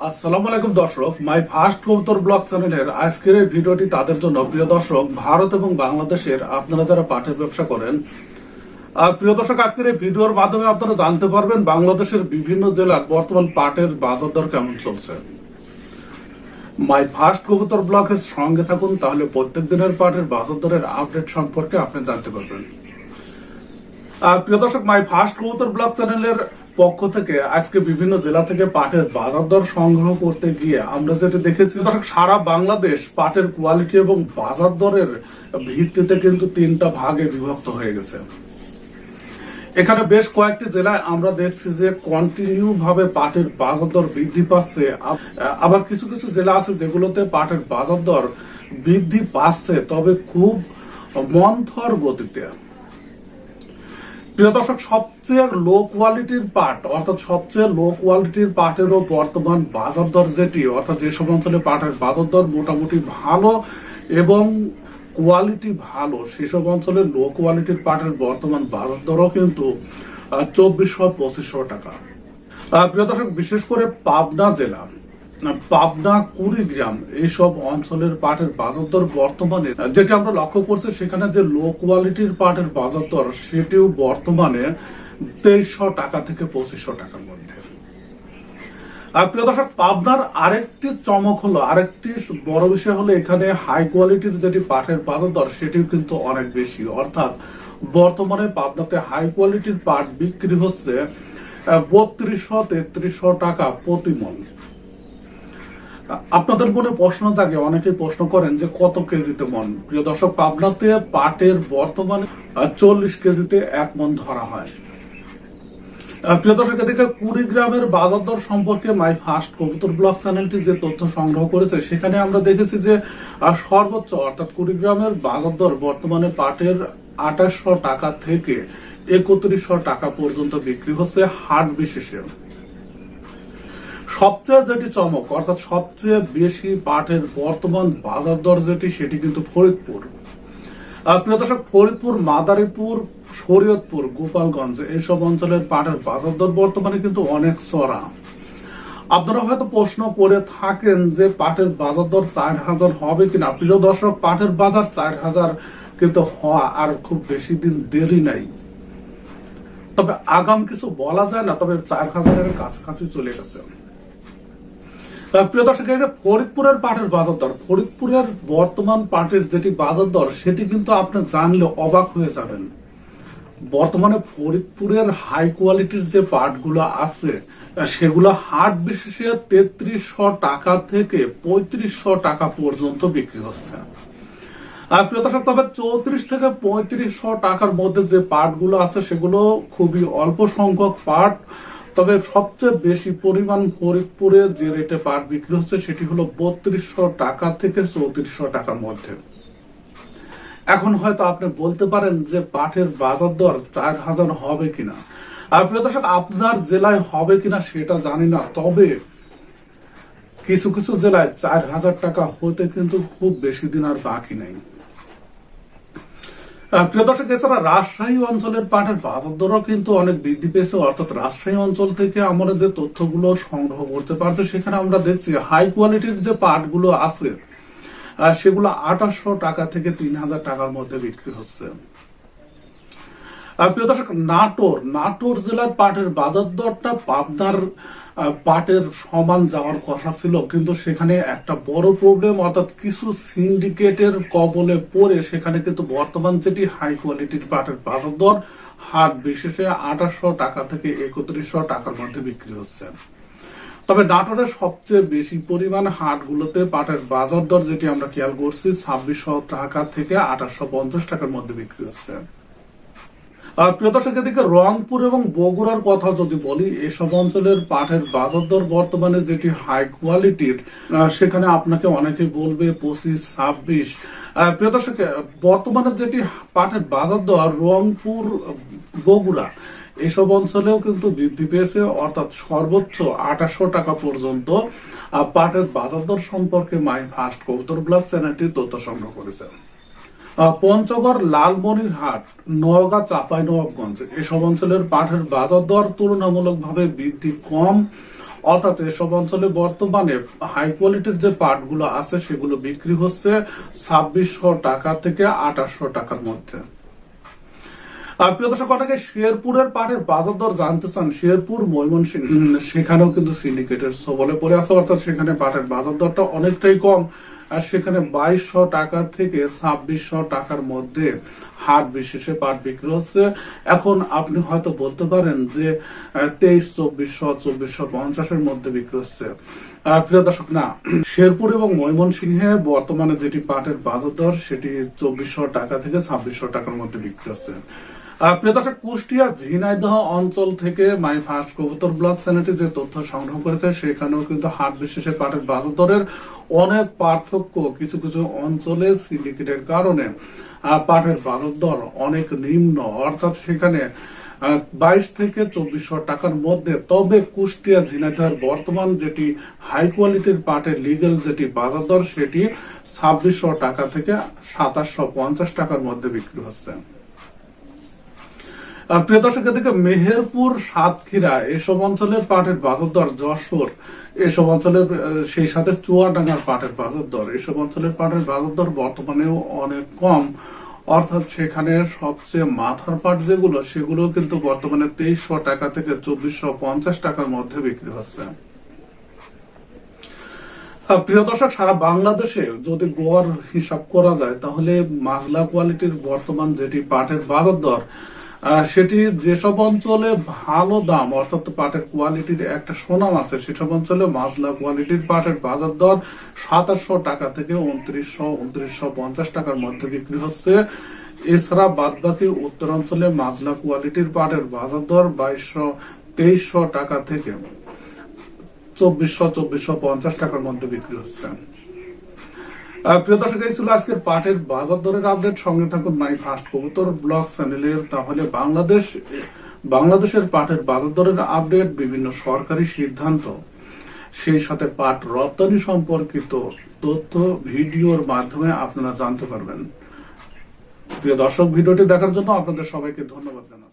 আসসালামু আলাইকুম দর্শক মাই ফার্স্ট কবুতর ব্লগ চ্যানেলের আজকের এই ভিডিওটি তাদের জন্য। প্রিয় দর্শক ভারত এবং বাংলাদেশের আপনারা যারা পাটের ব্যবসা করেন আর প্রিয় দর্শক আজকের এই ভিডিওর মাধ্যমে আপনারা জানতে পারবেন বাংলাদেশের বিভিন্ন জেলার বর্তমান পাটের বাজার দর কেমন চলছে। মাই ফার্স্ট কবুতর ব্লগের সঙ্গে থাকুন তাহলে প্রত্যেক দিনের পাটের বাজার দরের আপডেট সম্পর্কে আপনি জানতে পারবেন। আহ, প্রিয় দর্শক মাই ফার্স্ট কবুতর ব্লগ চ্যানেলের পক্ষ থেকে আজকে বিভিন্ন জেলা থেকে পাটের বাজার দর সংগ্রহ করতে গিয়ে আমরা যেটা দেখেছি সারা বাংলাদেশ পাটের কোয়ালিটি এবং বাজার দরের ভিত্তিতে কিন্তু তিনটা ভাগে বিভক্ত হয়ে গেছে। এখানে বেশ কয়েকটি জেলায় আমরা দেখছি যে কন্টিনিউ ভাবে পাটের বাজার দর বৃদ্ধি পাচ্ছে। আবার কিছু কিছু জেলা আছে যেগুলোতে পাটের বাজার দর বৃদ্ধি পাচ্ছে, তবে খুব মন্থর গতিতে। প্রিয় দর্শক, সবচেয়ে লো কোয়ালিটির পাট, অর্থাৎ সবচেয়ে লো কোয়ালিটির পাটেরও বর্তমান বাজার দর যেটি, অর্থাৎ যেসব অঞ্চলে পাটের বাজার দর মোটামুটি ভালো এবং কোয়ালিটি ভালো সেসব অঞ্চলে লো কোয়ালিটির পাটের বর্তমান বাজার দরও কিন্তু চব্বিশশো পঁচিশশো টাকা। প্রিয় দর্শক, বিশেষ করে পাবনা জেলা পাবনা কুড়িগ্রাম এইসব অঞ্চলের পাটের বাজার দর বর্তমানে, যেটা আমরা লক্ষ্য করছি, সেখানে যে লো কোয়ালিটির পাটের বাজার দর সেটিও বর্তমানে তেইশশো টাকা থেকে পঁচিশশো টাকার মধ্যে। আর প্রিয় দর্শক, পাবনার আরেকটি চমক হলো, আরেকটি বড় বিষয় হলো, এখানে হাই কোয়ালিটির যেটি পাটের বাজার দর সেটিও কিন্তু অনেক বেশি। অর্থাৎ বর্তমানে পাবনাতে হাই কোয়ালিটির পাট বিক্রি হচ্ছে বত্রিশশো তেত্রিশশো টাকা প্রতি মন। আপনাদের মনে প্রশ্ন থাকে অনেকে প্রশ্ন করেন যে কত কেজিতে মন প্রিয় দর্শক, পাবনাতে পাটের বর্তমানে চল্লিশ কেজিতে এক মন ধরা হয়। প্রিয় দর্শক, এদিকে কুড়িগ্রামের বাজার দর সম্পর্কে মাই ফার্স্ট কবুতর ব্লগ চ্যানেলটি যে তথ্য সংগ্রহ করেছে, সেখানে আমরা দেখেছি যে সর্বোচ্চ, অর্থাৎ কুড়িগ্রামের বাজার দর বর্তমানে পাটের আঠাশশো টাকা থেকে একত্রিশশো টাকা পর্যন্ত বিক্রি হচ্ছে হাট বিশেষে। সবচেয়ে যেটি চমক, অর্থাৎ সবচেয়ে বেশি পাটের বর্তমান বাজার দর যেটি, সেটি কিন্তু ফরিদপুর। প্রিয় দর্শক, ফরিদপুর, মাদারীপুর, শরীয়তপুর, গোপালগঞ্জ, এইসব অঞ্চলের পাটের বাজার দর বর্তমানে কিন্তু অনেক চড়া আপনারা হয়তো প্রশ্ন করে থাকেন যে পাটের বাজার দর চার হাজার হবে কিনা। প্রিয় দর্শক, পাটের বাজার চার হাজার কিন্তু হওয়া আর খুব বেশি দিন দেরি নাই। তবে আগাম কিছু বলা যায় না, তবে চার হাজারের কাছাকাছি চলে গেছে। প্রিয় দর্শক ফরিদপুরের পাটের বাজার দর, ফরিদপুরের বর্তমান পাটের যেটি বাজার দর, সেটি কিন্তু আপনি জানলে অবাক হয়ে যাবেন। বর্তমানে ফরিদপুরের হাই কোয়ালিটির যে পাটগুলো আছে সেগুলো হাট বিশেষে তেত্রিশশো টাকা থেকে পঁয়ত্রিশশো টাকা পর্যন্ত বিক্রি হচ্ছে। আর প্রিয় দর্শক, তবে চৌত্রিশ থেকে পঁয়ত্রিশশো টাকার মধ্যে যে পাটগুলো আছে, সেগুলো খুবই অল্প সংখ্যক পাট তবে সবচেয়ে বেশি পরিমাণ ফরিদপুরে যে রেটে পাট বিক্রি হচ্ছে সেটি হলো বত্রিশশো টাকা থেকে চৌত্রিশশো টাকার মধ্যে। এখন হয়তো আপনি বলতে পারেন যে পাটের বাজার দর চার হাজার হবে কিনা। আর প্রিয় দর্শক, আপনার জেলায় হবে কিনা সেটা জানি না, তবে কিছু কিছু জেলায় চার হাজার টাকা হতে কিন্তু খুব বেশি দিন আর বাকি নেই। প্রিয় দর্শক, এছাড়া রাজশাহী অঞ্চলের পাটের বাজার দরও কিন্তু অনেক বৃদ্ধি পেয়েছে, অর্থাৎ রাজশাহী অঞ্চল থেকে আমরা যে তথ্যগুলো সংগ্রহ করতে পারছি, সেখানে আমরা দেখছি হাই কোয়ালিটির যে পাটগুলো আছে সেগুলো আঠাশশো টাকা থেকে তিন হাজার টাকার মধ্যে বিক্রি হচ্ছে। প্রিয় দর্শক, নাটোর নাটোর জেলার পাটের বাজার দরটা পাবনার পাটের সমান যাওয়ার কথা ছিল, কিন্তু সেখানে একটা বড় প্রবলেম অর্থাৎ কিছু সিন্ডিকেটের কবলে পড়ে সেখানে কিন্তু বর্তমান যেটি হাই কোয়ালিটির পাটের বাজার দর, হাট বিশেষে আঠাশশো টাকা থেকে একত্রিশশো টাকার মধ্যে বিক্রি হচ্ছে। তবে নাটোরের সবচেয়ে বেশি পরিমাণ হাটগুলোতে পাটের বাজার দর যেটি আমরা খেয়াল করছি, ছাব্বিশশো টাকা থেকে আঠাশশো পঞ্চাশ টাকার মধ্যে বিক্রি হচ্ছে। প্রিয় দর্শক, এদিকে রংপুর এবং বগুড়ার কথা যদি বলি এসব অঞ্চলের পাটের বাজার দর বর্তমানে যেটি হাই কোয়ালিটির সেখানে আপনাকে অনেকে বলবে পঁচিশ, ছাব্বিশ। প্রিয় দর্শক বর্তমানে যেটি পাটের বাজার দর রংপুর, বগুড়া এসব অঞ্চলেও কিন্তু বৃদ্ধি পেয়েছে, অর্থাৎ সর্বোচ্চ আঠাশশো টাকা পর্যন্ত। পাটের বাজার দর সম্পর্কে মাই ফার্স্ট কৌতর ব্লগ চ্যানেলটি তথ্য সংগ্রহ করেছে। পঞ্চগড় লালমনিরহাট, নওগাঁ, চাপাই, নবাবগঞ্জ। এসব অঞ্চলের পাঠের বাজার দর তুলনামূলকভাবে বৃদ্ধি কম। অর্থাৎ এসব অঞ্চলে বর্তমানে হাই কোয়ালিটির যে পাটগুলো আছে, সেগুলো বিক্রি হচ্ছে ছাব্বিশশো টাকা থেকে আঠাশশো টাকার মধ্যে। প্রিয় দর্শক, অনেকে শেরপুরের পাটের বাজার দর জানতে চান। শেরপুর, ময়মনসিংহ, সেখানেও কিন্তু সিন্ডিকেটের সবলে পড়ে আছে, অর্থাৎ সেখানে পাটের বাজার দরটা অনেকটাই কম। আর সেখানে বাইশশো টাকা থেকে ছাব্বিশশো টাকার মধ্যে হাট বিশেষে পাট বিক্রি হচ্ছে। এখন আপনি হয়তো বলতে পারেন যে তেইশ, চব্বিশশো চব্বিশশো পঞ্চাশের মধ্যে বিক্রি হচ্ছে। প্রিয় দর্শক, না, শেরপুর এবং ময়মনসিংহে বর্তমানে যেটি পাটের বাজার দর, সেটি চব্বিশশো টাকা থেকে ছাব্বিশশো টাকার মধ্যে বিক্রি হচ্ছে। প্রিয় দর্শক কুষ্টিয়া ঝিনাইদহ অঞ্চল থেকে মাই ফার্স্ট কবুতর ব্লগ চ্যানেলটি যে তথ্য সংগ্রহ করেছে, সেখানেও কিন্তু হাট বিশেষে পাটের বাজার দরের অনেক পার্থক্য কিছু কিছু অঞ্চলে সিন্ডিকেটের কারণে। পাটের বাজার দর অনেক নিম্ন। অর্থাৎ সেখানে বাইশ থেকে চব্বিশশো টাকার মধ্যে। তবে কুষ্টিয়া ঝিনাইদহের বর্তমান যেটি হাই কোয়ালিটির পাটের লিগেল যেটি বাজার দর সেটি ছাব্বিশশো টাকা থেকে সাতাশশো পঞ্চাশ টাকার মধ্যে বিক্রি হচ্ছে। প্রিয় দর্শক, এদিকে মেহেরপুর, সাতক্ষীরা, এসব অঞ্চলের পাটের বাজার দর, যশোর, এসব অঞ্চলের সেই সাথে চুয়াডাঙ্গার পাটের বাজার দর। এসব অঞ্চলের পাটের বাজার দর বর্তমানেও অনেক কম। অর্থাৎ সেখানে সবচেয়ে মাথার পাট যেগুলো সেগুলো কিন্তু বর্তমানে তেইশশো টাকা থেকে চব্বিশশো পঞ্চাশ টাকার মধ্যে বিক্রি হচ্ছে। প্রিয় দর্শক, সারা বাংলাদেশে যদি গোয়ার হিসাব করা যায়, তাহলে মাজলা কোয়ালিটির বর্তমান যেটি পাটের বাজার দর সেটি যেসব অঞ্চলে ভালো দাম, অর্থাৎ পাটের কোয়ালিটির একটা সুনাম আছে সেসব অঞ্চলে মাজলা কোয়ালিটির পাটের বাজার দর সাতাশশো টাকা থেকে উনত্রিশশো উনত্রিশশো পঞ্চাশ টাকার মধ্যে বিক্রি হচ্ছে। এছাড়া বাদবাকি উত্তরাঞ্চলে মাজলা কোয়ালিটির পাটের বাজার দর বাইশশো, তেইশশো টাকা থেকে চব্বিশশো চব্বিশশো পঞ্চাশ টাকার মধ্যে বিক্রি হচ্ছে। প্রিয় দর্শক, এই ছিল আজকের পাটের বাজার দরের আপডেট সঙ্গে থাকুন মাই ফার্স্ট কবুতর ব্লগ চ্যানেলের তাহলে বাংলাদেশ, বাংলাদেশের পাটের বাজার দরের আপডেট বিভিন্ন সরকারি সিদ্ধান্ত, সেই সাথে পাট রপ্তানি সম্পর্কিত তথ্য, ভিডিওর মাধ্যমে আপনারা জানতে পারবেন। প্রিয় দর্শক, ভিডিওটি দেখার জন্য আপনাদের সবাইকে ধন্যবাদ জানাচ্ছি।